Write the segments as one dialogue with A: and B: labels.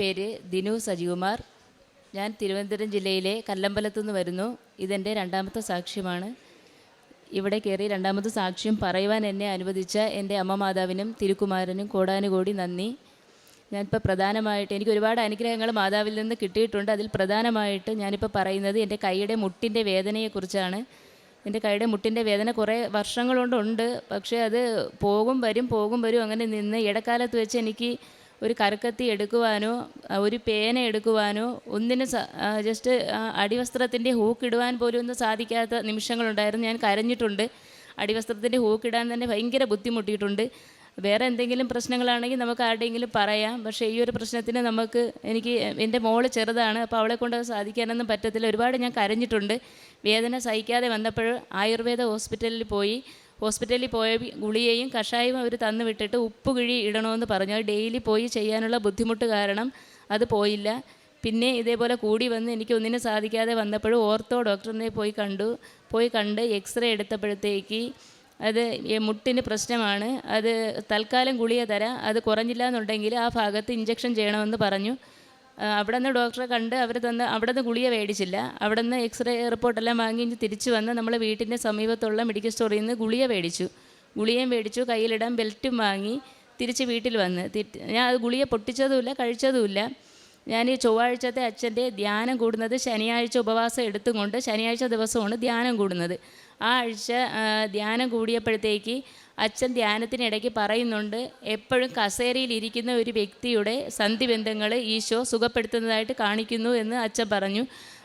A: പേര് ദിനു സജികുമാർ. ഞാൻ തിരുവനന്തപുരം ജില്ലയിലെ കല്ലമ്പലത്തു നിന്ന് വരുന്നു. ഇതെന്റെ രണ്ടാമത്തെ സാക്ഷ്യമാണ്. ഇവിടെ കയറി രണ്ടാമത്തെ സാക്ഷ്യം പറയുവാൻ എന്നെ അനുവദിച്ച എന്റെ അമ്മ മാതാവിനും തിരുക്കുമാരനും കോടാനുകോടി നന്ദി. ഞാനിപ്പോൾ പ്രധാനമായിട്ട് എനിക്ക് ഒരുപാട് അനുഗ്രഹങ്ങൾ മാതാവിൽ നിന്ന് കിട്ടിയിട്ടുണ്ട്. അതിൽ പ്രധാനമായിട്ട് ഞാനിപ്പോൾ പറയുന്നത് എന്റെ കൈയുടെ മുട്ടിന്റെ വേദനയെക്കുറിച്ചാണ്. എന്റെ കൈയുടെ മുട്ടിന്റെ വേദന കുറേ വർഷങ്ങളുണ്ട് പക്ഷേ അത് പോകും വരും പോകും വരും. അങ്ങനെ നിന്ന് ഇടക്കാലത്ത് വെച്ച് എനിക്ക് ഒരു കരക്കത്തി എടുക്കുവാനോ ഒരു പേന എടുക്കുവാനോ ഒന്നിനും ജസ്റ്റ് അടിവസ്ത്രത്തിന്റെ ഹൂക്കിടുവാൻ പോലും ഒന്നും സാധിക്കാത്ത നിമിഷങ്ങളുണ്ടായിരുന്നു. ഞാൻ കരഞ്ഞിട്ടുണ്ട്. അടിവസ്ത്രത്തിന്റെ ഹൂക്കിടാൻ തന്നെ ഭയങ്കര ബുദ്ധിമുട്ടിയിട്ടുണ്ട്. വേറെ എന്തെങ്കിലും പ്രശ്നങ്ങളാണെങ്കിൽ നമുക്ക് ആരുടെയെങ്കിലും പറയാം. പക്ഷേ ഈ ഒരു പ്രശ്നത്തിന് നമുക്ക് എനിക്ക് എന്റെ മോൾ ചെറുതാണ്. അപ്പോൾ അവളെ കൊണ്ട് സാധിക്കാനൊന്നും പറ്റത്തില്ല. ഒരുപാട് ഞാൻ കരഞ്ഞിട്ടുണ്ട്. വേദന സഹിക്കാതെ വന്നപ്പോൾ ആയുർവേദ ഹോസ്പിറ്റലിൽ പോയി. ഹോസ്പിറ്റലിൽ പോയ ഗുളികയും കഷായവും അവർ തന്നു വിട്ടിട്ട് ഉപ്പ് കിഴി ഇടണമെന്ന് പറഞ്ഞു. അത് ഡെയിലി പോയി ചെയ്യാനുള്ള ബുദ്ധിമുട്ട് കാരണം അത് പോയില്ല. പിന്നെ ഇതേപോലെ കൂടി വന്ന് എനിക്ക് ഒന്നിനും സാധിക്കാതെ വന്നപ്പോഴും ഓർത്തോ ഡോക്ടറിനെ പോയി കണ്ടു. പോയി കണ്ട് എക്സ്റേ എടുത്തപ്പോഴത്തേക്ക് അത് മുട്ടിന് പ്രശ്നമാണ്. അത് തൽക്കാലം ഗുളിക തരാം. അത് കുറഞ്ഞില്ല എന്നുണ്ടെങ്കിൽ ആ ഭാഗത്ത് ഇഞ്ചക്ഷൻ ചെയ്യണമെന്ന് പറഞ്ഞു. അവിടെ നിന്ന് ഡോക്ടറെ കണ്ട് അവർ തന്ന് അവിടെ നിന്ന് ഗുളിക മേടിച്ചില്ല. അവിടെ നിന്ന് എക്സ്റേ റിപ്പോർട്ടെല്ലാം വാങ്ങി തിരിച്ചു വന്ന് നമ്മൾ വീട്ടിന്റെ സമീപത്തുള്ള മെഡിക്കൽ സ്റ്റോറിൽ നിന്ന് ഗുളിക മേടിച്ചു. ഗുളികയും മേടിച്ചു കയ്യിലിടാൻ ബെൽറ്റും വാങ്ങി തിരിച്ച് വീട്ടിൽ വന്ന്. ഞാൻ അത് ഗുളിക പൊട്ടിച്ചതുമില്ല കഴിച്ചതുമില്ല. ഞാൻ ഈ ചൊവ്വാഴ്ചത്തെ അച്ഛന്റെ ധ്യാനം കൂടുന്നത് ശനിയാഴ്ച ഉപവാസം എടുത്തുകൊണ്ട് ശനിയാഴ്ച ദിവസമാണ് ധ്യാനം കൂടുന്നത്. ആ ആഴ്ച ധ്യാനം കൂടിയപ്പോഴത്തേക്ക് അച്ഛൻ ധ്യാനത്തിനിടയ്ക്ക് പറയുന്നുണ്ട് എപ്പോഴും കസേരയിൽ ഇരിക്കുന്ന ഒരു വ്യക്തിയുടെ സന്ധിബന്ധങ്ങൾ ഈശോ സുഖപ്പെടുത്തുന്നതായിട്ട് കാണിക്കുന്നു എന്ന് അച്ഛൻ പറഞ്ഞു.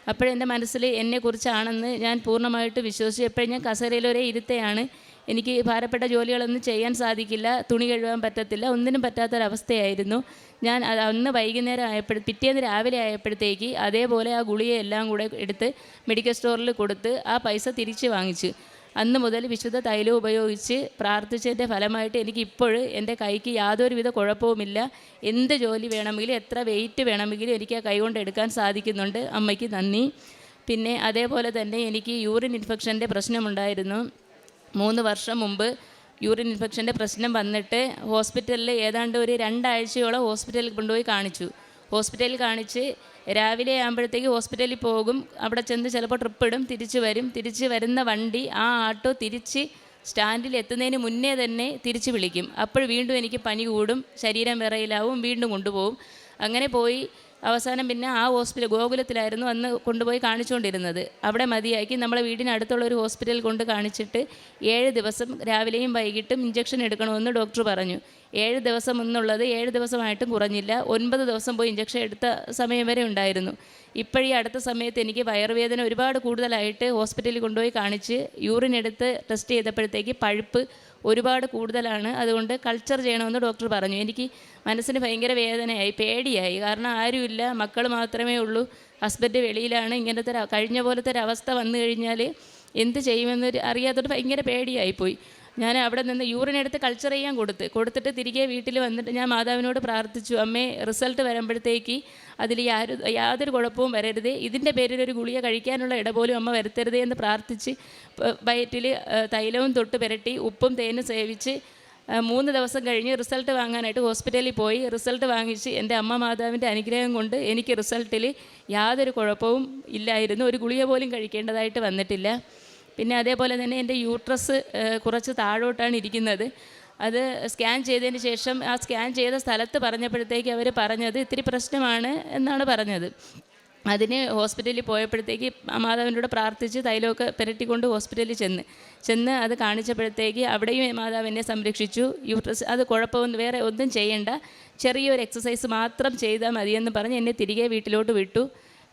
A: അപ്പോഴെന്റെ മനസ്സിൽ എന്നെക്കുറിച്ചാണെന്ന് ഞാൻ പൂർണമായിട്ട് വിശ്വസിച്ചു. എപ്പോഴും ഞാൻ കസേരയിലൊരേ ഇരുത്തയാണ്. എനിക്ക് ഭാരപ്പെട്ട ജോലികളൊന്നും ചെയ്യാൻ സാധിക്കില്ല തുണി കഴുകാൻ പറ്റത്തില്ല ഒന്നിനും പറ്റാത്തൊരവസ്ഥയായിരുന്നു. ഞാൻ അന്ന് വൈകുന്നേരം ആയപ്പോഴ പിറ്റേന്ന് രാവിലെ ആയപ്പോഴത്തേക്ക് അതേപോലെ ആ ഗുളികയെല്ലാം കൂടെ എടുത്ത് മെഡിക്കൽ സ്റ്റോറിൽ കൊടുത്ത് ആ പൈസ തിരിച്ച് വാങ്ങിച്ചു. അന്ന് മുതൽ വിശുദ്ധ തൈലം ഉപയോഗിച്ച് പ്രാർത്ഥിച്ചതിന്റെ ഫലമായിട്ട് എനിക്ക് ഇപ്പോൾ എന്റെ കൈക്ക് യാതൊരുവിധ കുഴപ്പവുമില്ല. എന്ത് ജോലി വേണമെങ്കിലും എത്ര വെയിറ്റ് വേണമെങ്കിലും എനിക്ക് ആ കൈ കൊണ്ട് എടുക്കാൻ സാധിക്കുന്നുണ്ട്. അമ്മയ്ക്ക് നന്ദി. പിന്നെ അതേപോലെ തന്നെ എനിക്ക് യൂറിൻ ഇൻഫെക്ഷന്റെ പ്രശ്നമുണ്ടായിരുന്നു. മൂന്ന് വർഷം മുമ്പ് യൂറിൻ ഇൻഫെക്ഷന്റെ പ്രശ്നം വന്നിട്ട് ഹോസ്പിറ്റലിൽ ഏതാണ്ട് ഒരു രണ്ടാഴ്ചയോളം ഹോസ്പിറ്റലിൽ കൊണ്ടുപോയി കാണിച്ചു. ഹോസ്പിറ്റലിൽ കാണിച്ച് രാവിലെ ആകുമ്പോഴത്തേക്ക് ഹോസ്പിറ്റലിൽ പോകും. അവിടെ ചെന്ന് ചിലപ്പോൾ ട്രിപ്പ് ഇടും തിരിച്ച് വരും. തിരിച്ച് വരുന്ന വണ്ടി ആ ആട്ടോ തിരിച്ച് സ്റ്റാൻഡിൽ എത്തുന്നതിന് മുന്നേ തന്നെ തിരിച്ച് വിളിക്കും. അപ്പോൾ വീണ്ടും എനിക്ക് പനി കൂടും ശരീരം വിറയിലാവും വീണ്ടും കൊണ്ടുപോകും. അങ്ങനെ പോയി അവസാനം പിന്നെ ആ ഹോസ്പിറ്റൽ ഗോകുലത്തിലായിരുന്നു അന്ന് കൊണ്ടുപോയി കാണിച്ചുകൊണ്ടിരുന്നത്. അവിടെ മതിയാക്കി നമ്മളെ വീടിനടുത്തുള്ള ഒരു ഹോസ്പിറ്റലിൽ കൊണ്ട് കാണിച്ചിട്ട് ഏഴ് ദിവസം രാവിലെയും വൈകിട്ടും ഇഞ്ചക്ഷൻ എടുക്കണമെന്ന് ഡോക്ടർ പറഞ്ഞു. ഏഴ് ദിവസം എന്നുള്ളത് ഏഴ് ദിവസമായിട്ടും കുറഞ്ഞില്ല. ഒൻപത് ദിവസം പോയി ഇഞ്ചക്ഷൻ എടുത്ത സമയം വരെ ഉണ്ടായിരുന്നു. ഇപ്പോഴീ അടുത്ത സമയത്ത് എനിക്ക് വയറുവേദന ഒരുപാട് കൂടുതലായിട്ട് ഹോസ്പിറ്റലിൽ കൊണ്ടുപോയി കാണിച്ച് യൂറിൻ എടുത്ത് ടെസ്റ്റ് ചെയ്തപ്പോഴത്തേക്ക് പഴുപ്പ് ഒരുപാട് കൂടുതലാണ്. അതുകൊണ്ട് കൾച്ചർ ചെയ്യണമെന്ന് ഡോക്ടർ പറഞ്ഞു. എനിക്ക് മനസ്സിന് ഭയങ്കര വേദനയായി പേടിയായി. കാരണം ആരുമില്ല. മക്കൾ മാത്രമേ ഉള്ളൂ. ഹസ്ബൻഡ് വെളിയിലാണ്. ഇങ്ങനത്തെ കഴിഞ്ഞ പോലത്തെ ഒരു അവസ്ഥ വന്നു കഴിഞ്ഞാൽ എന്ത് ചെയ്യുമെന്ന് അറിയാത്തത് ഭയങ്കര പേടിയായിപ്പോയി. ഞാൻ അവിടെ നിന്ന് യൂറിൻ എടുത്ത് കൾച്ചർ ചെയ്യാൻ കൊടുത്ത്. കൊടുത്തിട്ട് തിരികെ വീട്ടിൽ വന്നിട്ട് ഞാൻ മാതാവിനോട് പ്രാർത്ഥിച്ചു അമ്മേ റിസൾട്ട് വരുമ്പോഴത്തേക്ക് അതിൽ യാതൊരു യാതൊരു കുഴപ്പവും വരരുത്. ഇതിന്റെ പേരിൽ ഒരു ഗുളിക കഴിക്കാനുള്ള ഇട പോലും അമ്മ വരുത്തരുതേ എന്ന് പ്രാർത്ഥിച്ച് വയറ്റിൽ തൈലവും തൊട്ട് പുരട്ടി ഉപ്പും തേനും സേവിച്ച് മൂന്ന് ദിവസം കഴിഞ്ഞ് റിസൾട്ട് വാങ്ങാനായിട്ട് ഹോസ്പിറ്റലിൽ പോയി. റിസൾട്ട് വാങ്ങിച്ച് എന്റെ അമ്മ മാതാവിന്റെ അനുഗ്രഹം കൊണ്ട് എനിക്ക് റിസൾട്ടിൽ യാതൊരു കുഴപ്പവും ഇല്ലായിരുന്നു. ഒരു ഗുളിക പോലും കഴിക്കേണ്ടതായിട്ട് വന്നിട്ടില്ല. പിന്നെ അതേപോലെ തന്നെ എന്റെ യൂട്രസ് കുറച്ച് താഴോട്ടാണ് ഇരിക്കുന്നത്. അത് സ്കാൻ ചെയ്തതിന് ശേഷം ആ സ്കാൻ ചെയ്ത സ്ഥലത്ത് പറഞ്ഞപ്പോഴത്തേക്ക് അവർ പറഞ്ഞത് ഇത്തിരി പ്രശ്നമാണ് എന്നാണ് പറഞ്ഞത്. അതിന് ഹോസ്പിറ്റലിൽ പോയപ്പോഴത്തേക്ക് മാതാവിനോട് പ്രാർത്ഥിച്ച് തൈലമൊക്കെ പുരട്ടിക്കൊണ്ട് ഹോസ്പിറ്റലിൽ ചെന്ന്. ചെന്ന് അത് കാണിച്ചപ്പോഴത്തേക്ക് അവിടെയും മാതാവിനെ സംരക്ഷിച്ചു. യൂട്രസ് അത് കുഴപ്പമൊന്നും വേറെ ഒന്നും ചെയ്യേണ്ട. ചെറിയൊരു എക്സസൈസ് മാത്രം ചെയ്താൽ മതിയെന്ന് പറഞ്ഞ് എന്നെ തിരികെ വീട്ടിലോട്ട് വിട്ടു.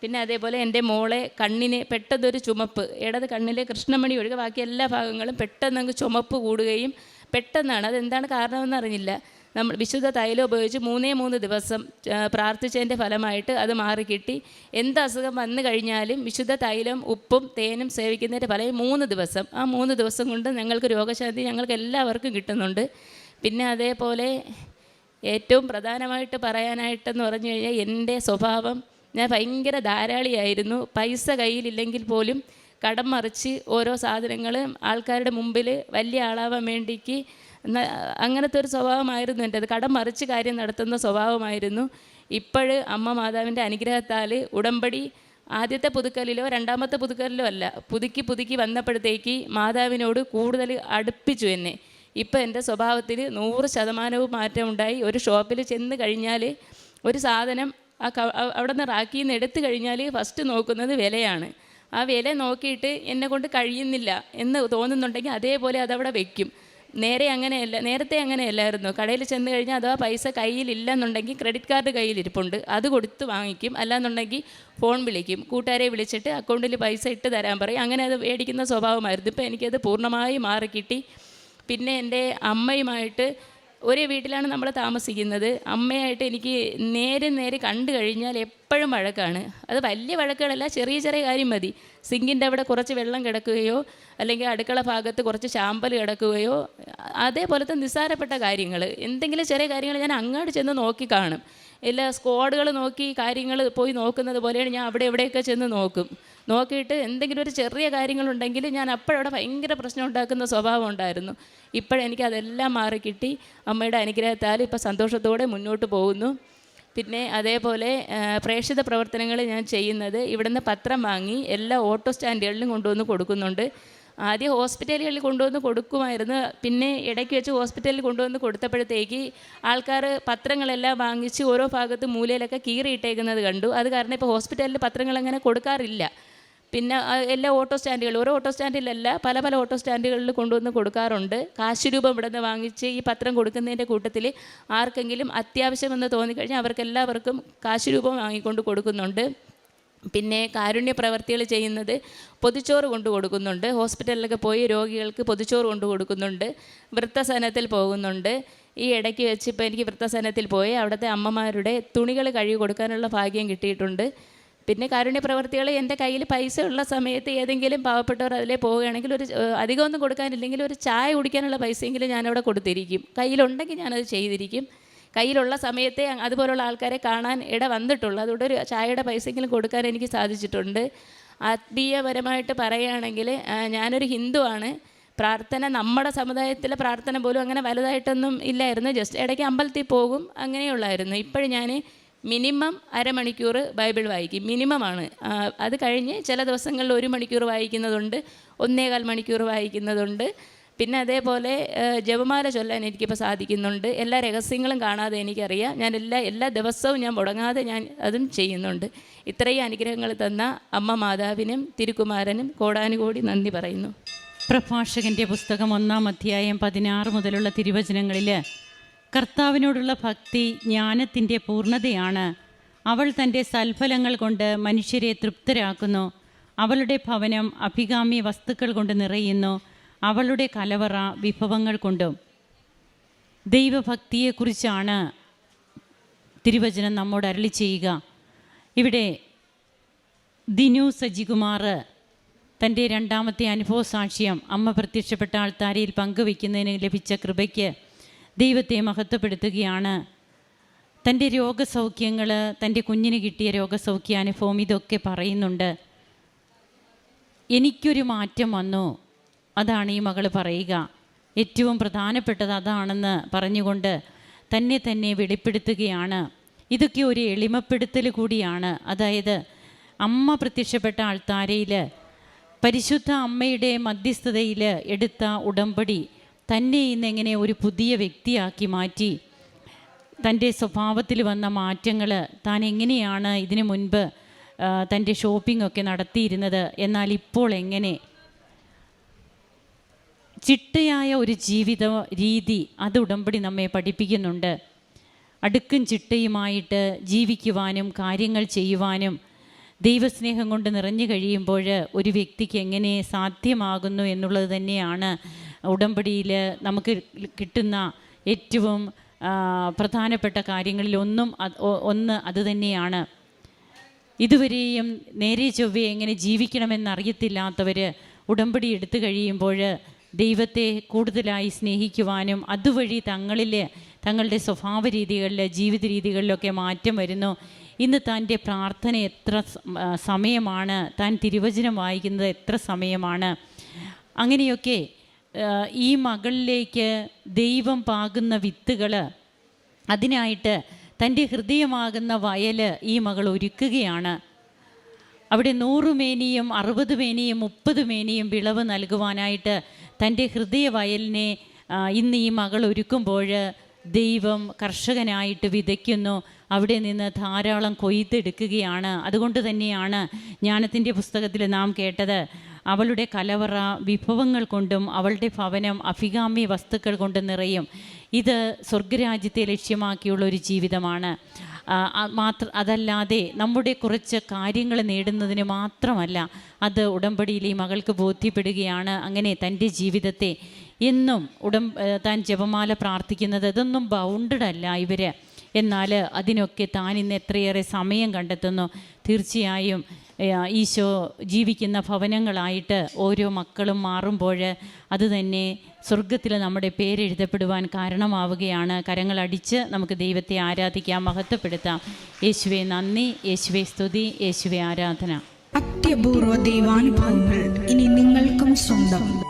A: പിന്നെ അതേപോലെ എന്റെ മോളെ കണ്ണിന് പെട്ടെന്നൊരു ചുമപ്പ്. ഇടത് കണ്ണിലെ കൃഷ്ണമണി ഒഴികെ ബാക്കി എല്ലാ ഭാഗങ്ങളും പെട്ടെന്ന് അങ്ങ് ചുമപ്പ് കൂടുകയും പെട്ടെന്നാണ്. അതെന്താണ് കാരണമെന്ന് അറിഞ്ഞില്ല. നമ്മൾ വിശുദ്ധ തൈലം ഉപയോഗിച്ച് മൂന്നേ മൂന്ന് ദിവസം പ്രാർത്ഥിച്ചതിന്റെ ഫലമായിട്ട് അത് മാറി കിട്ടി. എന്ത് അസുഖം വന്നു കഴിഞ്ഞാലും വിശുദ്ധ തൈലം ഉപ്പും തേനും സേവിക്കുന്നതിന്റെ ഫലം മൂന്ന് ദിവസം. ആ മൂന്ന് ദിവസം കൊണ്ട് ഞങ്ങൾക്ക് രോഗശാന്തി ഞങ്ങൾക്ക് എല്ലാവർക്കും കിട്ടുന്നുണ്ട്. പിന്നെ അതേപോലെ ഏറ്റവും പ്രധാനമായിട്ട് പറയാനായിട്ടെന്ന് പറഞ്ഞു കഴിഞ്ഞാൽ എന്റെ സ്വഭാവം ഞാൻ ഭയങ്കര ധാരാളിയായിരുന്നു. പൈസ കയ്യിലില്ലെങ്കിൽ പോലും കടം മറിച്ച് ഓരോ സാധനങ്ങൾ ആൾക്കാരുടെ മുമ്പിൽ വലിയ ആളാവാൻ വേണ്ടിക്ക് അങ്ങനത്തെ ഒരു സ്വഭാവമായിരുന്നു എന്റെ. അത് കടം മറിച്ച് കാര്യം നടത്തുന്ന സ്വഭാവമായിരുന്നു. ഇപ്പോഴ് അമ്മ മാതാവിന്റെ അനുഗ്രഹത്താൽ ഉടമ്പടി ആദ്യത്തെ പുതുക്കലിലോ രണ്ടാമത്തെ പുതുക്കലിലോ അല്ല പുതുക്കി പുതുക്കി വന്നപ്പോഴത്തേക്ക് മാതാവിനോട് കൂടുതൽ അടുപ്പിച്ചു എന്നെ. ഇപ്പോൾ എന്റെ സ്വഭാവത്തിൽ നൂറ് ശതമാനവും മാറ്റമുണ്ടായി. ഒരു ഷോപ്പിൽ ചെന്ന് കഴിഞ്ഞാൽ ഒരു സാധനം ആ അവിടെ നിന്ന് റാക്കിൽ നിന്ന് എടുത്തു കഴിഞ്ഞാൽ ഫസ്റ്റ് നോക്കുന്നത് വിലയാണ്. ആ വില നോക്കിയിട്ട് എന്നെ കൊണ്ട് കഴിയുന്നില്ല എന്ന് തോന്നുന്നുണ്ടെങ്കിൽ അതേപോലെ അതവിടെ വെക്കും. നേരെ അങ്ങനെയല്ല നേരത്തെ അങ്ങനെയല്ലായിരുന്നു. കടയിൽ ചെന്ന് കഴിഞ്ഞാൽ അഥവാ പൈസ കയ്യിലില്ലെന്നുണ്ടെങ്കിൽ ക്രെഡിറ്റ് കാർഡ് കയ്യിലിരിപ്പുണ്ട്. അത് കൊടുത്ത് വാങ്ങിക്കും. അല്ലാന്നുണ്ടെങ്കിൽ ഫോൺ വിളിക്കും. കൂട്ടുകാരെ വിളിച്ചിട്ട് അക്കൗണ്ടിൽ പൈസ ഇട്ട് തരാൻ പറയും. അങ്ങനെ അത് മേടിക്കുന്ന സ്വഭാവമായിരുന്നു. ഇപ്പോൾ എനിക്കത് പൂർണമായി മാറിക്കിട്ടി. പിന്നെ എന്റെ അമ്മയുമായിട്ട് ഒരേ വീട്ടിലാണ് നമ്മൾ താമസിക്കുന്നത്. അമ്മയായിട്ട് എനിക്ക് നേരെ നേരെ കണ്ടു കഴിഞ്ഞാൽ എപ്പോഴും വഴക്കാണ്. അത് വലിയ വഴക്കുകളല്ല ചെറിയ ചെറിയ കാര്യം മതി. സിങ്കിന്റെ അവിടെ കുറച്ച് വെള്ളം കിടക്കുകയോ അല്ലെങ്കിൽ അടുക്കള ഭാഗത്ത് കുറച്ച് ചാമ്പൽ കിടക്കുകയോ അതേപോലത്തെ നിസ്സാരപ്പെട്ട കാര്യങ്ങൾ എന്തെങ്കിലും ചെറിയ കാര്യങ്ങൾ ഞാൻ അങ്ങോട്ട് ചെന്ന് നോക്കി കാണും. എല്ലാ സ്ക്വാഡുകൾ നോക്കി കാര്യങ്ങൾ പോയി നോക്കുന്നത് പോലെയാണ് ഞാൻ അവിടെ എവിടെയൊക്കെ ചെന്ന് നോക്കും. നോക്കിയിട്ട് എന്തെങ്കിലും ഒരു ചെറിയ കാര്യങ്ങളുണ്ടെങ്കിൽ ഞാൻ അപ്പോഴവിടെ ഭയങ്കര പ്രശ്നം ഉണ്ടാക്കുന്ന സ്വഭാവം ഉണ്ടായിരുന്നു. ഇപ്പോഴെനിക്ക് അതെല്ലാം മാറി കിട്ടി. അമ്മയുടെ അനുഗ്രഹത്താൽ ഇപ്പോൾ സന്തോഷത്തോടെ മുന്നോട്ട് പോകുന്നു. പിന്നെ അതേപോലെ പ്രേക്ഷിത പ്രവർത്തനങ്ങൾ ഞാൻ ചെയ്യുന്നത് ഇവിടുന്ന് പത്രം വാങ്ങി എല്ലാ ഓട്ടോ സ്റ്റാൻഡുകളിലും കൊണ്ടുവന്ന് കൊടുക്കുന്നുണ്ട്. ആദ്യം ഹോസ്പിറ്റലുകളിൽ കൊണ്ടുവന്ന് കൊടുക്കുമായിരുന്നു. പിന്നെ ഇടയ്ക്ക് വെച്ച് ഹോസ്പിറ്റലിൽ കൊണ്ടുവന്ന് കൊടുത്തപ്പോഴത്തേക്ക് ആൾക്കാർ പത്രങ്ങളെല്ലാം വാങ്ങിച്ച് ഓരോ ഭാഗത്ത് മൂലയിലൊക്കെ കീറിയിട്ടേക്കുന്നത് കണ്ടു. അത് കാരണം ഇപ്പോൾ ഹോസ്പിറ്റലിൽ പത്രങ്ങൾ അങ്ങനെ കൊടുക്കാറില്ല. പിന്നെ എല്ലാ ഓട്ടോ സ്റ്റാൻഡുകൾ ഓരോ ഓട്ടോ സ്റ്റാൻഡിലല്ല പല പല ഓട്ടോ സ്റ്റാൻഡുകളിൽ കൊണ്ടുവന്ന് കൊടുക്കാറുണ്ട്. കാശ് രൂപം ഇവിടെ നിന്ന് വാങ്ങിച്ച് ഈ പത്രം കൊടുക്കുന്നതിന്റെ കൂട്ടത്തിൽ ആർക്കെങ്കിലും അത്യാവശ്യമെന്ന് തോന്നിക്കഴിഞ്ഞാൽ അവർക്കെല്ലാവർക്കും കാശ് രൂപം വാങ്ങിക്കൊണ്ട് കൊടുക്കുന്നുണ്ട്. പിന്നെ കാരുണ്യ പ്രവർത്തികൾ ചെയ്യുന്നത് പൊതിച്ചോറ് കൊണ്ടു കൊടുക്കുന്നുണ്ട്. ഹോസ്പിറ്റലിലൊക്കെ പോയി രോഗികൾക്ക് പൊതിച്ചോറ് കൊണ്ടു കൊടുക്കുന്നുണ്ട്. വൃത്തസനത്തിൽ പോകുന്നുണ്ട്. ഈ ഇടയ്ക്ക് വെച്ച് ഇപ്പോൾ എനിക്ക് വൃത്തസനത്തിൽ പോയി അവിടുത്തെ അമ്മമാരുടെ തുണികൾ കഴുകി കൊടുക്കാനുള്ള ഭാഗ്യം കിട്ടിയിട്ടുണ്ട്. പിന്നെ കാരുണ്യ പ്രവർത്തികൾ എന്റെ കയ്യിൽ പൈസ ഉള്ള സമയത്ത് ഏതെങ്കിലും പാവപ്പെട്ടവർ അതിലേ പോവുകയാണെങ്കിൽ ഒരു അധികമൊന്നും കൊടുക്കാനില്ലെങ്കിൽ ഒരു ചായ കുടിക്കാനുള്ള പൈസയെങ്കിലും ഞാനവിടെ കൊടുത്തിരിക്കും. കയ്യിലുണ്ടെങ്കിൽ ഞാനത് ചെയ്തിരിക്കും. കയ്യിലുള്ള സമയത്തെ അതുപോലുള്ള ആൾക്കാരെ കാണാൻ ഇട വന്നിട്ടുള്ളൂ. അതുകൊണ്ട് ഒരു ചായയുടെ പൈസയെങ്കിലും കൊടുക്കാൻ എനിക്ക് സാധിച്ചിട്ടുണ്ട്. ആത്മീയപരമായിട്ട് പറയുകയാണെങ്കിൽ ഞാനൊരു ഹിന്ദുവാണ് പ്രാർത്ഥന നമ്മുടെ സമുദായത്തിലെ പ്രാർത്ഥന പോലും അങ്ങനെ വലുതായിട്ടൊന്നും ഇല്ലായിരുന്നു. ജസ്റ്റ് ഇടയ്ക്ക് അമ്പലത്തിൽ പോകും അങ്ങനെയുള്ളായിരുന്നു. ഇപ്പോഴും ഞാൻ മിനിമം അരമണിക്കൂർ ബൈബിൾ വായിക്കും. മിനിമമാണ് അത് കഴിഞ്ഞ് ചില ദിവസങ്ങളിൽ ഒരു മണിക്കൂർ വായിക്കുന്നതുണ്ട് ഒന്നേകാൽ മണിക്കൂർ വായിക്കുന്നതുണ്ട്. പിന്നെ അതേപോലെ ജപമാല ചൊല്ലാൻ എനിക്കിപ്പോൾ സാധിക്കുന്നുണ്ട്. എല്ലാ രഹസ്യങ്ങളും കാണാതെ എനിക്കറിയാം. ഞാൻ എല്ലാ എല്ലാ ദിവസവും ഞാൻ മുടങ്ങാതെ ഞാൻ അതും ചെയ്യുന്നുണ്ട്. ഇത്രയും അനുഗ്രഹങ്ങൾ തന്ന അമ്മ മാതാവിനും തിരുക്കുമാരനും കോടാനുകോടി നന്ദി പറയുന്നു.
B: പ്രഭാഷകന്റെ പുസ്തകം ഒന്നാം അധ്യായം പതിനാറ് മുതലുള്ള തിരുവചനങ്ങളിൽ കർത്താവിനോടുള്ള ഭക്തി ജ്ഞാനത്തിന്റെ പൂർണതയാണ്. അവൾ തന്റെ സൽഫലങ്ങൾ കൊണ്ട് മനുഷ്യരെ തൃപ്തരാക്കുന്നു. അവളുടെ ഭവനം അഭികാമ്യ വസ്തുക്കൾ കൊണ്ട് നിറയുന്നു. അവളുടെ കലവറ വിഭവങ്ങൾ കൊണ്ടും ദൈവഭക്തിയെക്കുറിച്ചാണ് തിരുവചനം നമ്മോട് അരളി ചെയ്യുക. ഇവിടെ ദിനു സജികുമാർ തന്റെ രണ്ടാമത്തെ അനുഭവ സാക്ഷ്യം അമ്മ പ്രത്യക്ഷപ്പെട്ട ആൾത്താരയിൽ പങ്കുവയ്ക്കുന്നതിന് ലഭിച്ച കൃപയ്ക്ക് ദൈവത്തെ മഹത്വപ്പെടുത്തുകയാണ്. തന്റെ രോഗസൗഖ്യങ്ങൾ തന്റെ കുഞ്ഞിന് കിട്ടിയ രോഗസൗഖ്യ അനുഭവം ഇതൊക്കെ പറയുന്നുണ്ട്. എനിക്കൊരു മാറ്റം വന്നു. അതാണ് ഈ മകൾ പറയുക. ഏറ്റവും പ്രധാനപ്പെട്ടത് അതാണെന്ന് പറഞ്ഞുകൊണ്ട് തന്നെ തന്നെ വെളിപ്പെടുത്തുകയാണ്. ഇതൊക്കെ ഒരു എളിമപ്പെടുത്തൽ കൂടിയാണ്. അതായത് അമ്മ പ്രത്യക്ഷപ്പെട്ട ആൾത്താരയിൽ പരിശുദ്ധ അമ്മയുടെ മധ്യസ്ഥതയിൽ എടുത്ത ഉടമ്പടി തന്നെ ഇന്നെങ്ങനെ ഒരു പുതിയ വ്യക്തിയാക്കി മാറ്റി. തന്റെ സ്വഭാവത്തിൽ വന്ന മാറ്റങ്ങൾ താൻ എങ്ങനെയാണ് ഇതിനു മുൻപ് തന്റെ ഷോപ്പിംഗ് ഒക്കെ നടത്തിയിരുന്നത്? എന്നാൽ ഇപ്പോൾ എങ്ങനെ? ചിട്ടയായ ഒരു ജീവിത രീതി അത് ഉടമ്പടി നമ്മെ പഠിപ്പിക്കുന്നുണ്ട്. അടുക്കും ചിട്ടയുമായിട്ട് ജീവിക്കുവാനും കാര്യങ്ങൾ ചെയ്യുവാനും ദൈവസ്നേഹം കൊണ്ട് നിറഞ്ഞു കഴിയുമ്പോൾ ഒരു വ്യക്തിക്ക് എങ്ങനെ സാധ്യമാകുന്നു എന്നുള്ളത് തന്നെയാണ് ഉടമ്പടിയിൽ നമുക്ക് കിട്ടുന്ന ഏറ്റവും പ്രധാനപ്പെട്ട കാര്യങ്ങളിൽ ഒന്നും ഒന്ന് അതുതന്നെയാണ് ഇതുവരെയും നേരെ ചൊവ്വെ എങ്ങനെ ജീവിക്കണമെന്നറിയത്തില്ലാത്തവർ ഉടമ്പടി എടുത്തു കഴിയുമ്പോൾ ദൈവത്തെ കൂടുതലായി സ്നേഹിക്കുവാനും അതുവഴി തങ്ങളിൽ തങ്ങളുടെ സ്വഭാവ രീതികളിൽ ജീവിത രീതികളിലൊക്കെ മാറ്റം വരുന്നു. ഇന്ന് തന്റെ പ്രാർത്ഥന എത്ര സമയമാണ് താൻ തിരുവചനം വായിക്കുന്നത് എത്ര സമയമാണ്? അങ്ങനെയൊക്കെ ഈ മകളിലേക്ക് ദൈവം പാകുന്ന വിത്തുകൾ അതിനായിട്ട് തന്റെ ഹൃദയമാകുന്ന വയൽ ഈ മകൾ ഒരുക്കുകയാണ്. അവിടെ നൂറ് മേനിയും അറുപത് മേനിയും മുപ്പത് മേനിയും വിളവ് നൽകുവാനായിട്ട് തന്റെ ഹൃദയ വയലിനെ ഇന്ന് ഈ മകൾ ഒരുക്കുമ്പോൾ ദൈവം കർഷകനായിട്ട് വിതയ്ക്കുന്നു. അവിടെ നിന്ന് ധാരാളം കൊയ്തെടുക്കുകയാണ്. അതുകൊണ്ട് തന്നെയാണ് ജ്ഞാനത്തിന്റെ പുസ്തകത്തിൽ നാം കേട്ടത്. അവളുടെ കലവറ വിഭവങ്ങൾ കൊണ്ടും അവളുടെ ഭവനം അഭികാമ്യ വസ്തുക്കൾ കൊണ്ടും നിറയും. ഇത് സ്വർഗരാജ്യത്തെ ലക്ഷ്യമാക്കിയുള്ള ഒരു ജീവിതമാണ്. മാത്ര അതല്ലാതെ നമ്മുടെ കുറച്ച് കാര്യങ്ങൾ നേടുന്നതിന് മാത്രമല്ല അത് ഉടമ്പടിയിൽ ഈ മകൾക്ക് ബോധ്യപ്പെടുകയാണ്. അങ്ങനെ തന്റെ ജീവിതത്തെ എന്നും ഉടം താൻ ജപമാല പ്രാർത്ഥിക്കുന്നത് ഇതൊന്നും ബൗണ്ടഡ് അല്ല ഇവർ എന്നാൽ അതിനൊക്കെ താൻ ഇന്ന് എത്രയേറെ സമയം കണ്ടെത്തുന്നു. തീർച്ചയായും ഈശോ ജീവിക്കുന്ന ഭവനങ്ങളായിട്ട് ഓരോ മക്കളും മാറുമ്പോൾ അത് തന്നെ സ്വർഗത്തിൽ നമ്മുടെ പേരെഴുതപ്പെടുവാൻ കാരണമാവുകയാണ്. കരങ്ങളടിച്ച് നമുക്ക് ദൈവത്തെ ആരാധിക്കാം മഹത്വപ്പെടുത്താം. യേശുവെ നന്ദി. യേശുവെ സ്തുതി. യേശുവെ ആരാധന.
C: അത്യപൂർവ ദൈവാനുഭവങ്ങൾ ഇനി നിങ്ങൾക്കും സ്വന്തം.